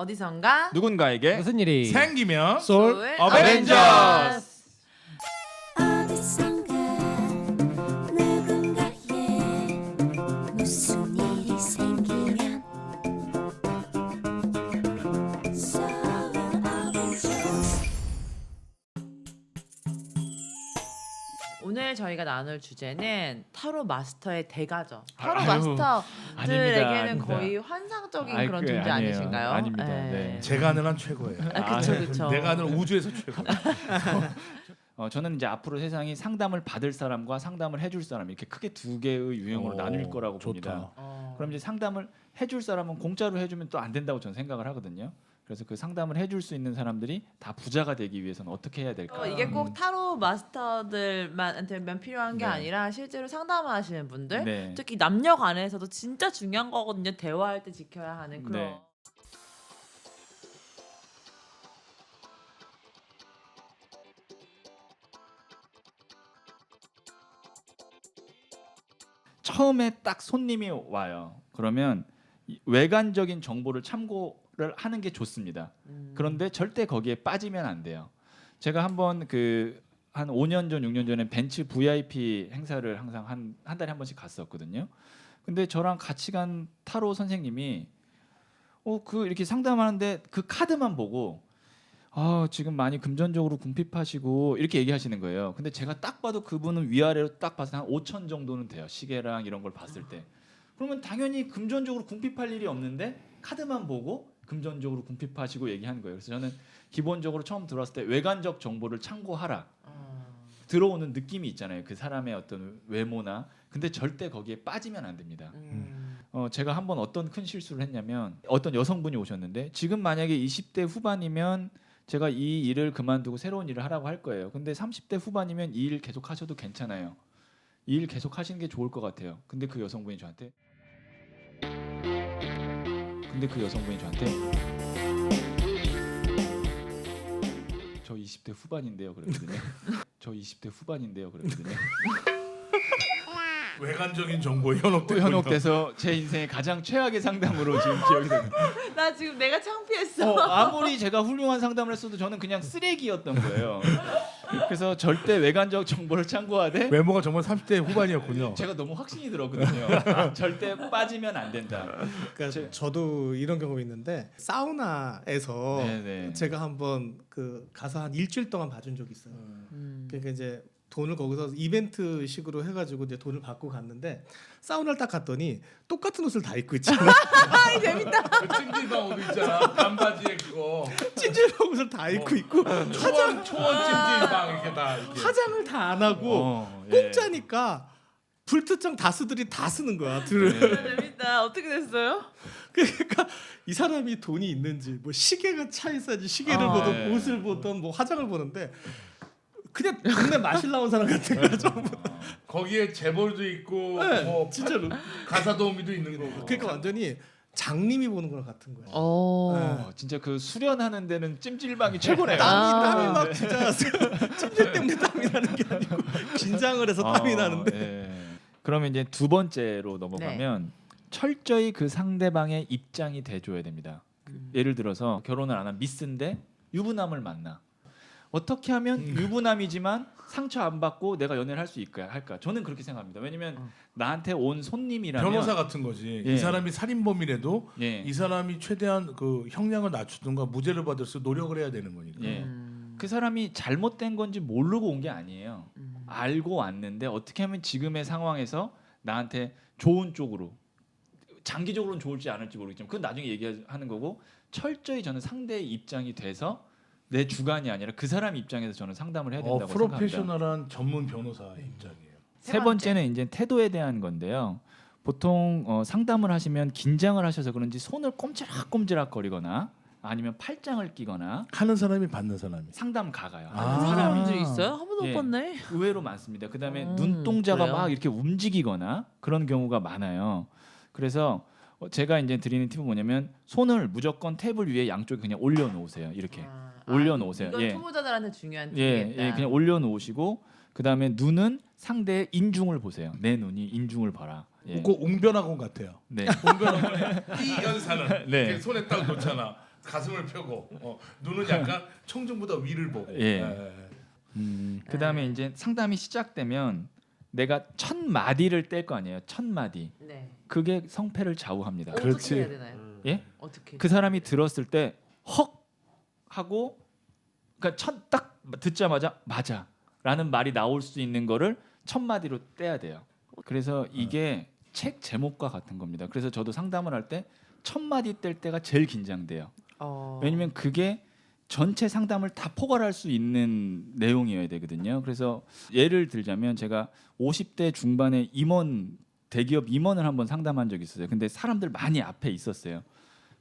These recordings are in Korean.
어디선가 누군가에게 무슨 일이 생기면 솔 어벤져스! 오늘 저희가 나눌 주제는 타로 마스터의 대가죠. 타로 아유, 마스터들에게는 아닙니다, 거의 환상적인 아이, 그런 그, 존재 아니에요. 아니신가요? 아닙니다. 네. 제가 아는 한 최고예요. 아, 그쵸 아, 그쵸. 내가 아는 우주에서 최고. 어, 저는 이제 앞으로 세상이 상담을 받을 사람과 상담을 해줄 사람 이렇게 크게 두 개의 유형으로 오, 나눌 거라고 좋다. 봅니다. 어. 그럼 이제 상담을 해줄 사람은 공짜로 해주면 또 안 된다고 저는 생각을 하거든요. 그래서 그 상담을 해줄 수 있는 사람들이 다 부자가 되기 위해서는 어떻게 해야 될까? 어, 이게 꼭 타로 마스터들만한테만 필요한 게 네. 아니라 실제로 상담하시는 분들 네. 특히 남녀 간에서도 진짜 중요한 거거든요. 대화할 때 지켜야 하는 그런. 네. 처음에 딱 손님이 와요. 그러면 이 외관적인 정보를 참고 를 하는 게 좋습니다. 음. 그런데 절대 거기에 빠지면 안 돼요. 제가 한번 그 한 5년 전, 6년 전에 벤츠 VIP 행사를 항상 한, 한 달에 한 번씩 갔었거든요. 근데 저랑 같이 간 타로 선생님이 어 그 이렇게 상담하는데 그 카드만 보고 아 지금 많이 금전적으로 궁핍하시고 이렇게 얘기하시는 거예요. 근데 제가 딱 봐도 그분은 위아래로 딱 봐서 한 5천 정도는 돼요. 시계랑 이런 걸 봤을 때. 그러면 당연히 금전적으로 궁핍할 일이 없는데 카드만 보고 금전적으로 궁핍하시고 얘기하는 거예요. 그래서 저는 기본적으로 처음 들어왔을 때 외관적 정보를 참고하라. 어. 들어오는 느낌이 있잖아요. 그 사람의 어떤 외모나. 근데 절대 거기에 빠지면 안 됩니다. 음. 어, 제가 한번 어떤 큰 실수를 했냐면 어떤 여성분이 오셨는데 지금 만약에 20대 후반이면 제가 이 일을 그만두고 새로운 일을 하라고 할 거예요. 근데 30대 후반이면 이 일 계속 하셔도 괜찮아요. 이 일 계속 하시는 게 좋을 것 같아요. 근데 그 여성분이 저한테 근데 그 여성분이 저한테 저 20대 후반인데요. 그러거든요. 저 20대 후반인데요. 그러거든요. 외관적인 정보에 현혹되고 또 현혹돼서 제 인생의 가장 최악의 상담으로 지금 기억이 됩니다. 나 지금 내가 창피했어. 어, 아무리 제가 훌륭한 상담을 했어도 저는 그냥 쓰레기였던 거예요. 그래서 절대 외관적 정보를 참고하되 외모가 정말 30대 후반이었군요. 제가 너무 확신이 들었거든요. 절대 빠지면 안 된다. 그러니까 제- 저도 이런 경험이 있는데 사우나에서 네네. 제가 한번 그 가서 한 일주일 동안 봐준 적이 있어요. 음. 그러니까 이제 돈을 거기서 이벤트식으로 해가지고 이제 돈을 받고 갔는데 사우나를 딱 갔더니 똑같은 옷을 다 입고 있잖아. 아이 재밌다. 그 찜질방 옷 있잖아. 반바지에 그거. 찜질방 옷을 다 입고 있고 초원 초원 찜질방 이렇게 다. 이렇게. 화장을 다 안 하고 어, 예. 공짜니까 불특정 다수들이 다 쓰는 거야. 들을. 네. 재밌다. 어떻게 됐어요? 그러니까 이 사람이 돈이 있는지 뭐 시계가 차 있어야지 시계를 아, 보든 네. 옷을 보든 뭐 화장을 보는데 그냥 동네 마실 나온 사람 같은 거야 전부. 거기에 재벌도 있고 네, 뭐 진짜로. 가사 도우미도 있는 거고. 그러니까 완전히 장님이 보는 거랑 같은 거야. 어. 네. 어, 진짜 그 수련하는 데는 찜질방이 최고네요. 땀이 아. 땀이 막 진짜 찜질 때문에 땀이 나는 게 아니고 긴장을 해서 땀이 어, 나는데 예. 그러면 이제 두 번째로 넘어가면 철저히 그 상대방의 입장이 돼줘야 됩니다. 예를 들어서 결혼을 안 한 미스인데 유부남을 만나. 어떻게 하면 음. 유부남이지만 상처 안 받고 내가 연애를 할 수 있을까 할까? 저는 그렇게 생각합니다. 왜냐면 어. 나한테 온 손님이라면 변호사 같은 거지. 예. 이 사람이 살인범이라도 예. 이 사람이 최대한 그 형량을 낮추든가 무죄를 받을 수 노력을 해야 되는 거니까. 예. 음. 그 사람이 잘못된 건지 모르고 온 게 아니에요. 음. 알고 왔는데 어떻게 하면 지금의 상황에서 나한테 좋은 쪽으로 장기적으로는 좋을지 않을지 모르겠지만 그건 나중에 얘기하는 거고 철저히 저는 상대의 입장이 돼서 내 주관이 아니라 그 사람 입장에서 저는 상담을 해야 어, 된다고 생각합니다. 프로페셔널한 전문 변호사의 입장이에요. 세 번째는 이제 태도에 대한 건데요. 보통 어, 상담을 하시면 긴장을 하셔서 그런지 손을 꼼지락꼼지락 거리거나 아니면 팔짱을 끼거나 하는 사람이 받는 사람이. 상담 가가요. 아. 그런 사람들이 있어요? 한 번도 예. 못 봤네. 의외로 많습니다. 그다음에 음, 눈동자가 그래요? 막 이렇게 움직이거나 그런 경우가 많아요. 그래서 어, 제가 이제 드리는 팁은 뭐냐면 손을 무조건 테이블 위에 양쪽에 그냥 올려놓으세요. 이렇게 아, 올려놓으세요. 이건 예. 초보자들한테 중요한 예, 팁이겠다. 예, 그냥 올려놓으시고 그 다음에 눈은 상대의 인중을 보세요. 내 눈이 인중을 봐라. 예. 그 웅변학원 같아요. 네. 이 연사는 네. 이렇게 손에 딱 놓잖아. 가슴을 펴고 어, 눈은 약간 청중보다 위를 보고. 예. 음, 그 다음에 이제 상담이 시작되면 내가 첫 마디를 뗄 거 아니에요. 첫 마디. 네. 그게 성패를 좌우합니다. 그렇지. 어떻게 해야 되나요? 예? 어떻게? 그 사람이 들었을 때 헉 하고 그러니까 첫딱 듣자마자 맞아라는 말이 나올 수 있는 거를 첫 마디로 떼야 돼요. 그래서 이게 책 제목과 같은 겁니다. 그래서 저도 상담을 할때첫 마디 뗄 때가 제일 긴장돼요. 어... 왜냐면 그게 전체 상담을 다 포괄할 수 있는 내용이어야 되거든요. 그래서 예를 들자면 제가 50대 중반에 임원 대기업 임원을 한번 상담한 적이 있었어요. 근데 사람들 많이 앞에 있었어요.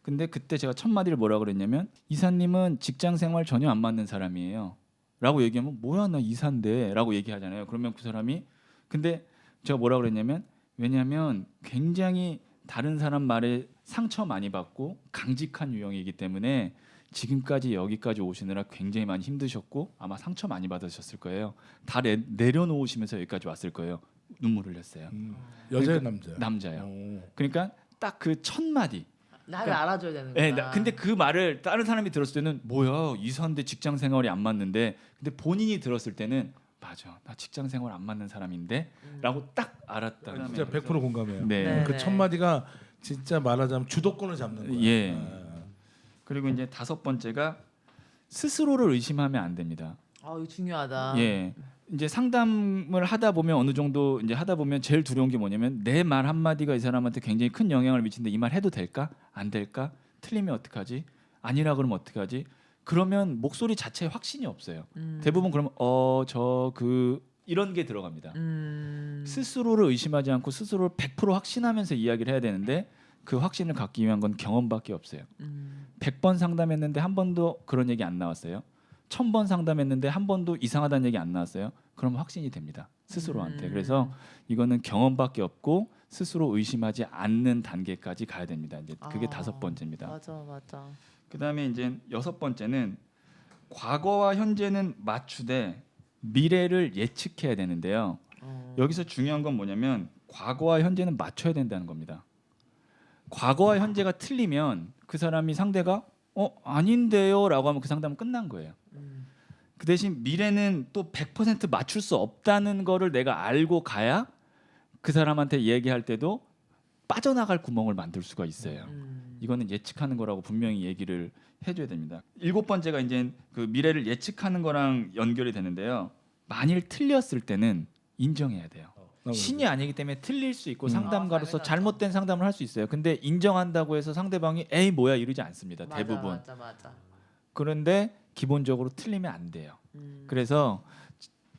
근데 그때 제가 첫 마디를 뭐라 그랬냐면 이사님은 직장 생활 전혀 안 맞는 사람이에요. 라고 얘기하면 뭐야 나 이사인데 라고 얘기하잖아요. 그러면 그 사람이 근데 제가 뭐라 그랬냐면 왜냐하면 굉장히 다른 사람 말에 상처 많이 받고 강직한 유형이기 때문에 지금까지 여기까지 오시느라 굉장히 많이 힘드셨고 아마 상처 많이 받으셨을 거예요. 다 내, 내려놓으시면서 여기까지 왔을 거예요. 눈물 흘렸어요. 음. 여자의 그러니까 남자요. 남자요. 오. 그러니까 딱 그 첫 마디. 나를 그러니까- 알아줘야 되는 거야. 예, 나- 근데 그 말을 다른 사람이 들었을 때는 뭐야 이사인데 직장 생활이 안 맞는데 근데 본인이 들었을 때는 맞아 나 직장 생활 안 맞는 사람인데라고 딱 알았다. 아, 진짜 100% 공감해요. 네. 네. 그첫 마디가 진짜 말하자면 주도권을 잡는 거예요. 예. 아. 그리고 이제 다섯 번째가 스스로를 의심하면 안 됩니다. 아 이거 중요하다. 예. 이제 상담을 하다 보면 어느 정도 이제 하다 보면 제일 두려운 게 뭐냐면 내 말 한마디가 이 사람한테 굉장히 큰 영향을 미치는데 이 말 해도 될까? 안 될까? 틀리면 어떡하지? 아니라 그러면 어떡하지? 그러면 목소리 자체에 확신이 없어요. 음. 대부분 그러면 어 저 그 이런 게 들어갑니다. 음. 스스로를 의심하지 않고 스스로를 100% 확신하면서 이야기를 해야 되는데 그 확신을 갖기 위한 건 경험밖에 없어요. 음. 100번 상담했는데 한 번도 그런 얘기 안 나왔어요. 1000번 상담했는데 한 번도 이상하다는 얘기 안 나왔어요. 그럼 확신이 됩니다. 스스로한테. 음. 그래서 이거는 경험밖에 없고 스스로 의심하지 않는 단계까지 가야 됩니다. 이제 그게 아, 다섯 번째입니다. 맞아 맞아. 그다음에 이제 여섯 번째는 과거와 현재는 맞추되 미래를 예측해야 되는데요. 어. 여기서 중요한 건 뭐냐면 과거와 현재는 맞춰야 된다는 겁니다. 과거와 현재가 틀리면 그 사람이 상대가 어 아닌데요라고 하면 그 상담은 끝난 거예요. 음. 그 대신 미래는 또 100% 맞출 수 없다는 거를 내가 알고 가야 그 사람한테 얘기할 때도 빠져나갈 구멍을 만들 수가 있어요. 음. 이거는 예측하는 거라고 분명히 얘기를 해줘야 됩니다. 일곱 번째가 이제 그 미래를 예측하는 거랑 연결이 되는데요. 만일 틀렸을 때는 인정해야 돼요. 어, 신이 아니기 때문에 틀릴 수 있고 음. 상담가로서 아, 당연하죠. 잘못된 상담을 할 수 있어요. 근데 인정한다고 해서 상대방이 에이 뭐야 이러지 않습니다. 맞아, 대부분. 맞아 맞아. 그런데 기본적으로 틀리면 안 돼요. 음. 그래서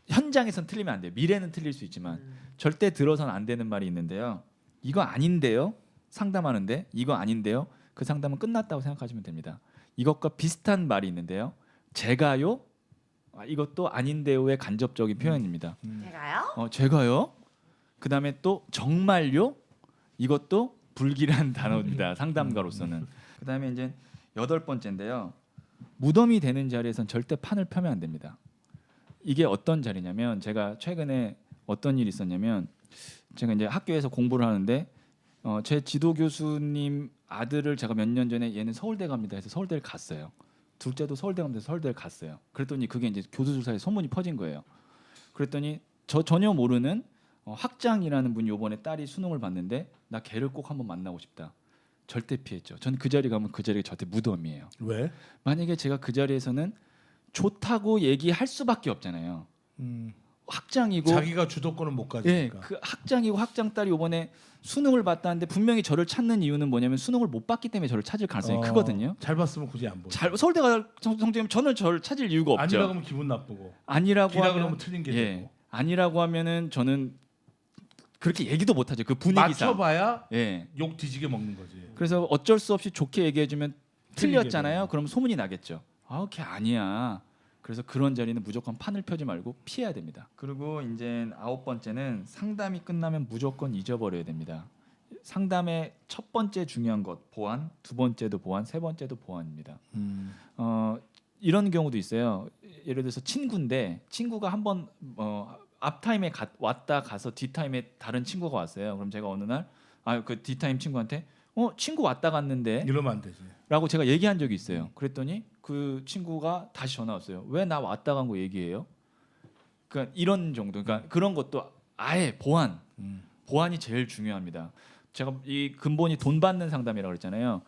현장에선 틀리면 안 돼요. 미래는 틀릴 수 있지만 음. 절대 들어선 안 되는 말이 있는데요. 이거 아닌데요. 상담하는데 이거 아닌데요. 그 상담은 끝났다고 생각하시면 됩니다. 이것과 비슷한 말이 있는데요. 제가요. 아, 이것도 아닌데요의 간접적인 표현입니다. 음. 제가요? 어, 제가요. 그 다음에 또 정말요. 이것도 불길한 단어입니다. 상담가로서는. 그 다음에 이제 여덟 번째인데요. 무덤이 되는 자리에선 절대 판을 펴면 안 됩니다. 이게 어떤 자리냐면 제가 최근에 어떤 일이 있었냐면 제가 이제 학교에서 공부를 하는데 어, 제 지도 교수님 아들을 제가 몇 년 전에 얘는 서울대 갑니다 해서 서울대를 갔어요. 둘째도 서울대 갑니다 해서 서울대를 갔어요. 그랬더니 그게 이제 교수들 사이에 소문이 퍼진 거예요. 그랬더니 저 전혀 모르는 어, 학장이라는 분이 요번에 딸이 수능을 봤는데 나 걔를 꼭 한번 만나고 싶다. 절대 피했죠. 전 그 자리 가면 그 자리가 저한테 무덤이에요. 왜? 만약에 제가 그 자리에서는 좋다고 얘기할 수밖에 없잖아요. 음. 학장이고 자기가 주도권을 못 예, 가지니까. 그 학장이고 학장 딸이 이번에 수능을 봤다는데 분명히 저를 찾는 이유는 뭐냐면 수능을 못 봤기 때문에 저를 찾을 가능성이 어, 크거든요. 잘 봤으면 굳이 안 보고. 잘 서울대 가 성적이면 저는 저를 찾을 이유가 없죠. 아니라 그러면 기분 나쁘고. 아니라고 기라 하면 그러면 틀린 게 예, 되고. 아니라고 하면은 저는 그렇게 얘기도 못 하죠. 그 분위기상. 맞춰봐야 예. 욕 뒤지게 먹는 거지. 그래서 어쩔 수 없이 좋게 얘기해주면 틀렸잖아요. 그럼 소문이 나겠죠. 아, 걔 아니야. 그래서 그런 자리는 무조건 판을 펴지 말고 피해야 됩니다. 그리고 이제 아홉 번째는 상담이 끝나면 무조건 잊어버려야 됩니다. 상담의 첫 번째 중요한 것 보안, 두 번째도 보안, 세 번째도 보안입니다. 음. 어, 이런 경우도 있어요. 예를 들어서 친구인데 친구가 한번 어, 앞 타임에 가, 왔다 가서 뒷 타임에 다른 친구가 왔어요. 그럼 제가 어느 날아그뒷 타임 친구한테 어 친구 왔다 갔는데 이러면 안 되지. 라고 제가 얘기한 적이 있어요. 그랬더니 그 친구가 다시 전화 왔어요. 왜 나 왔다 간 거 얘기해요? 그러니까 이런 정도. 그러니까 그런 것도 아예 보안. 음. 보안이 제일 중요합니다. 제가 이 근본이 돈 받는 상담이라고 그랬잖아요.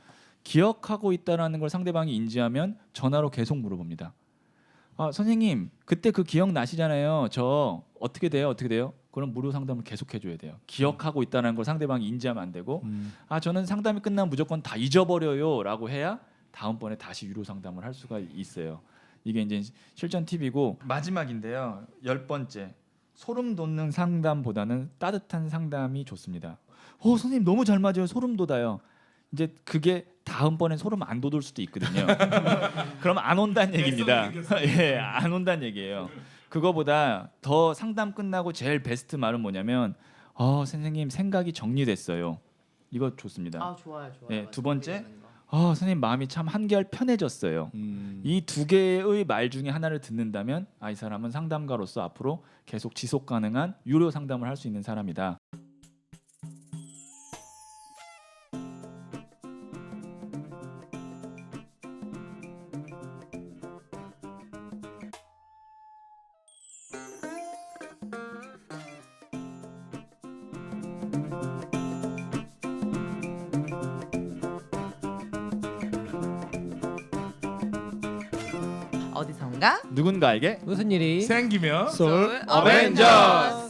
기억하고 있다라는 걸 상대방이 인지하면 전화로 계속 물어봅니다. 아, 선생님, 그때 그 기억 나시잖아요. 저 어떻게 돼요? 어떻게 돼요? 그럼 무료 상담을 계속 해줘야 돼요. 기억하고 있다는 걸 상대방이 인지하면 안 되고, 음. 아 저는 상담이 끝나면 무조건 다 잊어버려요라고 해야 다음번에 다시 유료 상담을 할 수가 있어요. 이게 이제 실전 팁이고 마지막인데요. 열 번째 소름 돋는 상담보다는 따뜻한 상담이 좋습니다. 어 선생님 너무 잘 맞아요. 소름 돋아요. 이제 그게 다음번에 소름 안 돋을 수도 있거든요. 그럼 안 온다는 얘기입니다. 예, 안 온다는 얘기예요. 그거보다 더 상담 끝나고 제일 베스트 말은 뭐냐면 어 선생님 생각이 정리됐어요. 이거 좋습니다. 아 좋아요 좋아요. 네, 두 번째. 아 선생님 마음이 참 한결 편해졌어요. 음. 이 두 개의 말 중에 하나를 듣는다면 아 이 사람은 상담가로서 앞으로 계속 지속 가능한 유료 상담을 할 수 있는 사람이다. 누군가에게 무슨 일이? 생기면 솔 어벤져스!